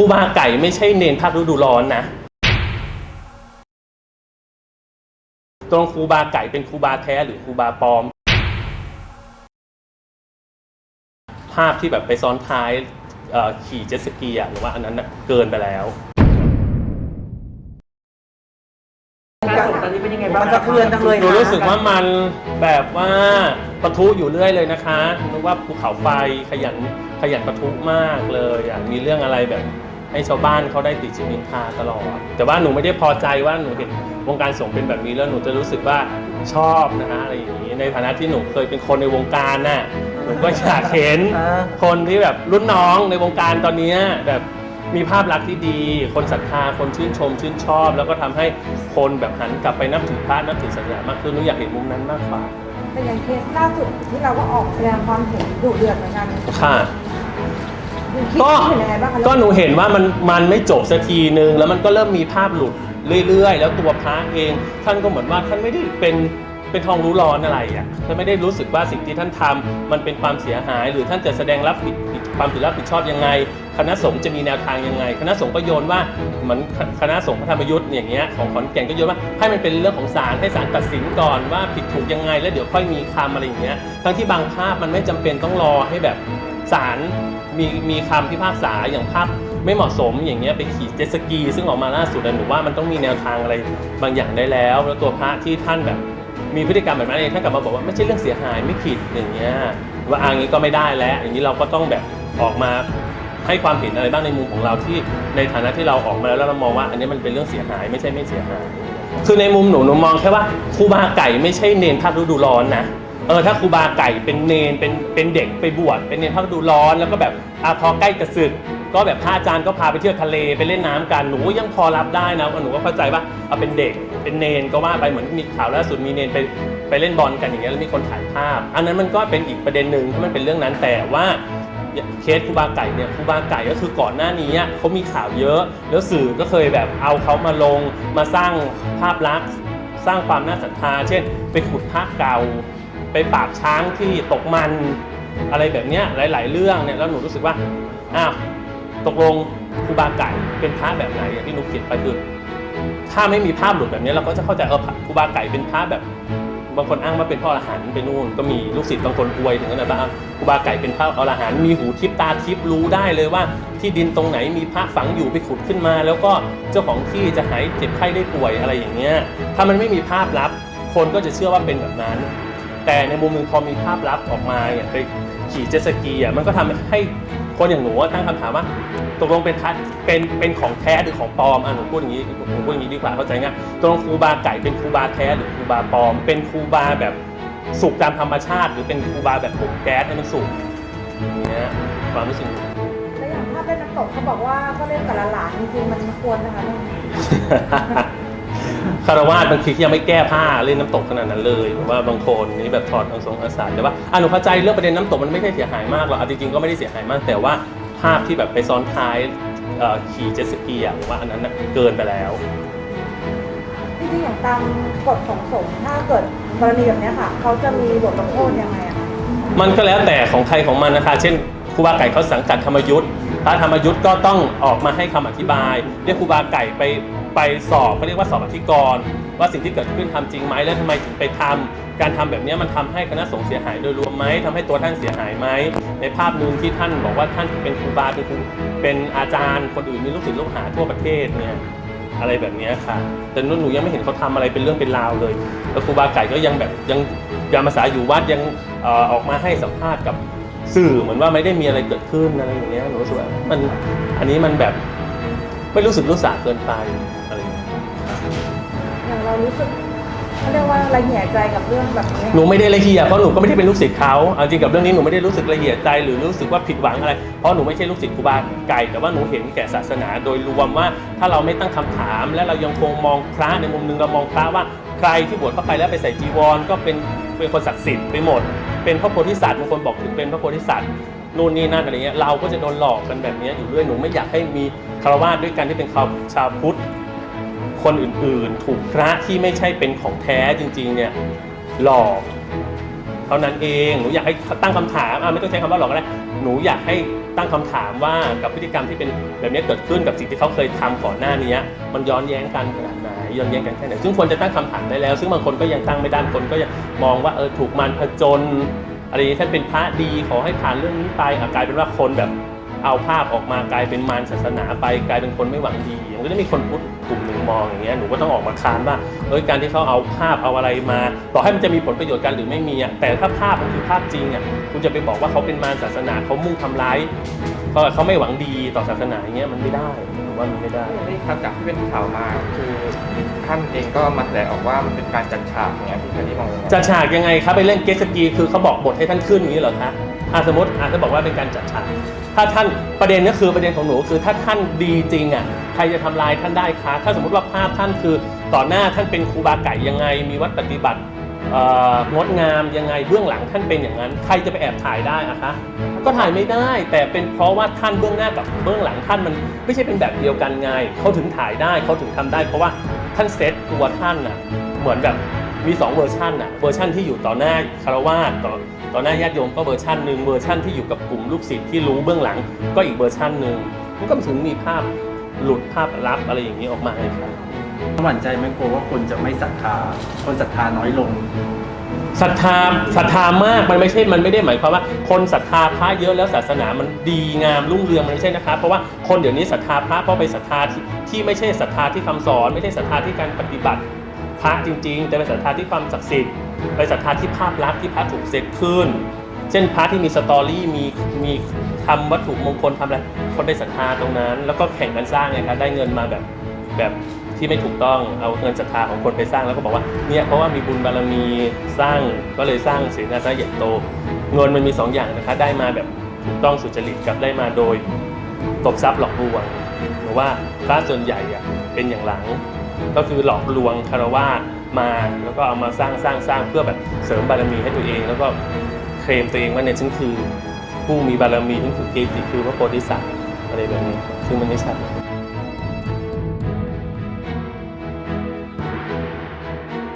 ครูบาไก่ไม่ใช่เนนภาคฤดูร้อนนะ ตรงครูบาไก่เป็นครูบาแท้หรือครูบาปลอม ภาพที่แบบไปซ้อนท้ายเอ่อขี่เจ็ตสกีอะหรือว่าอันนั้นน่ะเกินไปแล้วการส่งตอนนี้เป็นยังไงบ้างมันสะเทือนจังเลยหนูรู้สึกว่ามันแบบว่าปะทุอยู่เรื่อยเลยนะคะนึกว่าภูเขาไฟขยันขยันปะทุมากเลยอะมีเรื่องอะไรแบบ ให้ชาวบ้านเขาได้ติดชินินทาตลอด แต่ว่าหนูไม่ได้พอใจว่าหนูเห็นวงการสงฆ์เป็นแบบนี้แล้วหนูจะรู้สึกว่าชอบนะฮะอะไรอย่างนี้ในฐานะที่หนูเคยเป็นคนในวงการน่ะหนูก็อยากเห็นอ่าคนที่แบบรุ่นน้องในวงการตอนเนี้ยแบบมีภาพลักษณ์ที่ดี คนศรัทธา คนชื่นชม ชื่นชอบ แล้วก็ทำให้คนแบบหันกลับไปนับถือพระนับถือศาสนามากขึ้นหนูอยากเห็นมุมนั้นมากกว่าแต่อย่างเคสล่าสุดที่เราก็ออกแสดงความเห็นดุเดือดเหมือนกันค่ะ คุณคิดก็เห็นยังไงบ้างคะก็หนูเห็นว่ามันมันไม่จบสักทีนึงแล้วมันก็เริ่มมีภาพหลุดเรื่อยๆ แล้วตัวพระเอง ท่านก็เหมือนว่าท่านไม่ได้เป็นเป็นทองรู้ร้อนอะไรอะท่านไม่ได้รู้สึกว่าสิ่งที่ท่านทำมันเป็นความเสียหาย หรือท่านจะแสดงรับผิดความผิดรับผิดชอบยังไง คณะสงฆ์จะมีแนวทางยังไง คณะสงฆ์ก็โยนว่าเหมือนคณะสงฆ์พระธรรมยุทธ์อย่างเงี้ยของขอนแก่นก็โยนว่าให้มันเป็นเรื่องของศาลให้ศาลตัดสินก่อนว่าผิดถูกยังไง แล้วเดี๋ยวค่อยมีคำอะไรอย่างเงี้ยทั้งที่บางภาพมันไม่จำเป็นต้องรอให้แบบ ศาลมีมีคำพิพากษาอย่างภาพไม่เหมาะสมอย่างเงี้ยไปขี่เจ็ตสกี ซึ่งออกมาล่าสุดอะหนูว่ามันต้องมีแนวทางอะไรบางอย่างได้แล้ว แล้วตัวพระที่ท่านแบบมีพฤติกรรมแบบนั้นเองท่านกลับมาบอกว่าไม่ใช่เรื่องเสียหายไม่ผิดอย่างเงี้ยว่าอันนี้ก็ไม่ได้แล้ว อย่างนี้เราก็ต้องแบบออกมาให้ความเห็นอะไรบ้างในมุมของเราที่ในฐานะที่เราออกมาแล้วแล้วเรามองว่า อันนี้มันเป็นเรื่องเสียหายไม่ใช่ไม่เสียหายคือในมุมหนูหนูมองแค่ว่าครูบาไก่ไม่ใช่เนนภาคฤดูร้อนนะ เออถ้าครูบาไก่เป็นเนนเป็นเป็นเด็กไปบวชเป็นเนนภาคฤดูร้อนแล้วก็แบบอะพอใกล้จะศึก ก็แบบพระอาจารย์ก็พาไปเที่ยวทะเลไปเล่นน้ำกันหนูยังพอรับได้นะหนูก็เข้าใจว่าเอาเป็นเด็กเป็นเนนก็ว่าไปเหมือนมีข่าวล่าสุดมีเนนไปไปเล่นบอลกันอย่างเงี้ยแล้วมีคนถ่ายภาพ อันนั้นมันก็เป็นอีกประเด็นหนึ่งถ้ามันเป็นเรื่องนั้นแต่ว่า เคสครูบาไก่เนี่ยครูบาไก่ก็คือก่อนหน้านี้อะเขามีข่าวเยอะ แล้วสื่อก็เคยแบบเอาเขามาลงมาสร้างภาพลักษณ์ สร้างความน่าศรัทธา เช่น ไปขุดพระเก่า ปปราบช้างที่ตกมันอะไรแบบเนี้ยหลาย ๆ เรื่องเนี่ยแล้วหนูรู้สึกว่าอ้าวตกลงครูบาไก่เป็นพระแบบไหนอย่างที่หนุเขียนไปคือถ้าไม่มีภาพหลุดแบบนี้เราก็จะเข้าใจเออครูบาไก่เป็นพระแบบบางคนอ้างว่าเป็นพ่ออรหันต์ไปนู่นก็มีลูกศิษย์บางคนอวยถึงขนาดว่าครูบาไก่เป็นพระอรหันต์มีหูทิพตาทิพรู้ได้เลยว่า ที่ดินตรงไหนมีพระฝังอยู่ไปขุดขึ้นมา แล้วก็เจ้าของที่จะหายเจ็บไข้ได้ป่วยอะไรอย่างเงี้ยถ้ามันไม่มีภาพลับ คนก็จะเชื่อว่าเป็นแบบนั้น แต่ในมุมหนึ่งพอมีภาพลับออกมาอย่างไปขี่เจ็ตสกีอะมันก็ทำให้คนอย่างหนูตั้งคำถามว่าตกลงเป็นทัดเป็นเป็นของแท้หรือของปลอมอะหนูพูดอย่างนี้หนูพูดอย่างนี้ดีกว่าเข้าใจง่ายตกลงครูบาไก่เป็นครูบาแท้หรือครูบาปลอม เป็นครูบาแบบสุกตามธรรมชาติ หรือเป็นครูบาแบบผมแก๊สให้มันสุกอย่างเงี้ยความรู้สึกแล้วอย่างภาพเล่นน้ำตกเขาบอกว่าก็เล่นกับหลานจริงๆมันควรนะคะ คารวาสบางทียังไม่แก้ผ้าเล่นน้ำตกขนาดนั้นเลยหรือว่าบางคนนี่แบบถอดองสงอาสาแต่ว่าอะหนูเข้าใจเรื่องประเด็นน้ำตกมันไม่ได้เสียหายมากหรอกเอาจริงๆก็ไม่ได้เสียหายมาก แต่ว่าภาพที่แบบไปซ้อนท้ายเอ่อขี่เจ็ตสกีอะหรือว่าอันนั้นน่ะเกินไปแล้ว จริงๆอย่างตามกฎของสงฆ์ถ้าเกิดกรณีแบบเนี้ยค่ะเขาจะมีบทลงโทษยังไงอะคะมันก็แล้วแต่ของใครของมันนะคะ เช่นครูบาไก่เขาสังกัดธรรมยุทธ์พระธรรมยุทธ์ก็ต้องออกมาให้คำอธิบาย เรียกครูบาไก่ไป ไปสอบเขาเรียกว่าสอบอธิกรณ์ว่าสิ่งที่เกิดขึ้นทำจริงไหมแล้วทำไมถึงไปทำการทำแบบนี้มันทำให้คณะสงฆ์เสียหายโดยรวมไหมทำให้ตัวท่านเสียหายไหมในภาพนึงที่ท่านบอกว่าท่านเป็นครูบาเป็นครูเป็นอาจารย์คนอื่นมีลูกศิษย์ลูกหาทั่วประเทศเนี่ยอะไรแบบนี้ค่ะ แต่นุ่นหนูยังไม่เห็นเขาทำอะไรเป็นเรื่องเป็นราวเลยแล้วครูบาไก่ก็ยังแบบยังยามาสาอยู่วัดยังออออกมาให้สัมภาษณ์กับสื่อเหมือนว่าไม่ได้มีอะไรเกิดขึ้นอะไรอย่างเงี้ยหนูรู้สึกว่ามันอันนี้มันแบบ ไม่รู้สึกรู้สาเกินไปอะไรอย่างเงี้ยอย่างเรารู้สึกเขาเรียกว่าละเหี่ยใจกับเรื่องแบบนี้หนูไม่ได้ละเอียดเพราะหนูก็ไม่ได้เป็นลูกศิษย์เขาเอาจริงกับเรื่องนี้หนูไม่ได้รู้สึกละเอียดใจหรือรู้สึกว่าผิดหวังอะไร เพราะหนูไม่ใช่ลูกศิษย์ครูบาไก่แต่ว่าหนูเห็นแก่ศาสนาโดยรวมว่าถ้าเราไม่ตั้งคำถาม และเรายังคงมองพระในมุมหนึงเรามองพระว่าใครที่บวชเข้าไปแล้วไปใส่จีวร ก็เป็นเป็นคนศักดิ์สิทธิ์ไปหมด เป็นพระโพธิสัตว์บางคนบอกถึงเป็นพระโพธิสัตว์ นู่นนี่นั่นอะไรเงี้ยเราก็จะโดนหลอกกันแบบเนี้ยอยู่เรื่อยหนูไม่อยากให้มีคารวะด้วยกันที่เป็นชาวชาพุทธคนอื่นๆ ถูกพระที่ไม่ใช่เป็นของแท้จริง ๆ เนี่ยหลอกเท่านั้นเองหนูอยากให้ตั้งคำถามอะไม่ต้องใช้คำว่าหลอกก็ได้หนูอยากให้ตั้งคำถามว่ากับพฤติกรรมที่เป็นแบบนี้เกิดขึ้นกับสิ่งที่เขาเคยทำก่อนหน้านี้มันย้อนแย้งกันขนาดไหนย้อนแย้งกันแค่ไหนซึ่งควรจะตั้งคำถามได้แล้ว ซึ่งบางคนก็ยังตั้งไม่ได้คนก็ยังมองว่าเออถูกมันผจญ อะไรอย่างนี้ท่านเป็นพระดีขอให้ผ่านเรื่องนี้ไปอะกลายเป็นว่าคนแบบ เอาภาพออกมากลายเป็นมารศาสนาไปกลายเป็นคนไม่หวังดีมันก็จะมีคนพุทธกลุ่มหนึ่งมองอย่างเงี้ยหนูก็ต้องออกมาค้านว่าเอ้ยการที่เขาเอาภาพเอาอะไรมา ต่อให้มันจะมีผลประโยชน์กันหรือไม่มีอะแต่ถ้าภาพมันคือภาพจริงอะคุณจะไปบอกว่าเขาเป็นมารศาสนาเขามุ่งทำร้ายเขาเขาไม่หวังดีต่อศาสนาอย่างเงี้ยมันไม่ได้ผมว่ามันไม่ได้นี่ครับจากที่เป็นข่าวมาคือท่านเองก็มาแถลงออกว่ามันเป็นการจัดฉากเนี่ยพี่แคนดี้มองยังไงจัดฉากยังไงครับไปเล่นเกสกีคือเขาบอกบทให้ท่านขึ้นอย่างนี้เหรอคะ อะสมมติอาจจะบอกว่าเป็นการจัดฉากถ้าท่านประเด็นก็คือประเด็นของหนูคือถ้าท่านดีจริงอะใครจะทำลายท่านได้คะถ้าสมมติว่าภาพท่านคือต่อหน้าท่านเป็นครูบาไก่ยังไง มีวัดปฏิบัติงดงามยังไงเบื้องหลังท่านเป็นอย่างนั้น ใครจะไปแอบถ่ายได้อะคะก็ถ่ายไม่ได้แต่เป็นเพราะว่าท่านเบื้องหน้ากับเบื้องหลังท่านมันไม่ใช่เป็นแบบเดียวกันไงเขาถึงถ่ายได้เขาถึงทำได้ เพราะว่าท่านเซตตัวท่านอะเหมือนแบบมี 2 เวอร์ชันอะเวอร์ชันที่อยู่ต่อหน้าคารวาสต่อ ต่อหน้าญาติโยมก็เวอร์ชันหนึ่งเวอร์ชันที่อยู่กับกลุ่มลูกศิษย์ที่รู้เบื้องหลัง ก็อีกเวอร์ชันหนึ่งมันก็ถึงมีภาพหลุดภาพลับอะไรอย่างนี้ออกมาไงครับหวั่นใจไหมกลัวว่าคนจะไม่ศรัทธา คนศรัทธาน้อยลงศรัทธาศรัทธามากมันไม่ใช่มันไม่ได้หมายความว่า คนศรัทธาพระเยอะแล้วศาสนามันดีงามรุ่งเรืองมันไม่ใช่นะครับเพราะว่าคนเดี๋ยวนี้ศรัทธาพระเพราะไปศรัทธาที่ที่ไม่ใช่ศรัทธาที่คำสอน ไม่ใช่ศรัทธาที่การปฏิบัติพระจริง ๆ แต่เป็นศรัทธาที่ความศักดิ์สิทธิ์ ไปศรัทธาที่ภาพลักษณ์ที่พระถูกเซตขึ้น เช่นพระที่มีสตอรี่มีมีทำวัตถุมงคลทำอะไรคนไปศรัทธาตรงนั้น แล้วก็แข่งกันสร้างไงครับได้เงินมาแบบแบบที่ไม่ถูกต้องเอาเงินศรัทธาของคนไปสร้างแล้วก็บอกว่าเนี่ยเพราะว่ามีบุญบารมีสร้างก็เลยสร้างเสนาสนะใหญ่โต เงินมันมีสองอย่างนะคะได้มาแบบถูกต้องสุจริตกับได้มาโดยตบทรัพย์หลอกลวงหรือว่าพระส่วนใหญ่อะเป็นอย่างหลัง ก็คือหลอกลวงคารวาส มาแล้วก็เอามาสร้างสร้างสร้างเพื่อแบบเสริมบารมีให้ตัวเอง แล้วก็เคลมตัวเองว่าเนี่ยฉันคือ ผู้มีบารมีฉันคือเกจิคือพระโพธิสัตว์อะไรแบบนี้ซึ่งมันไม่ใช่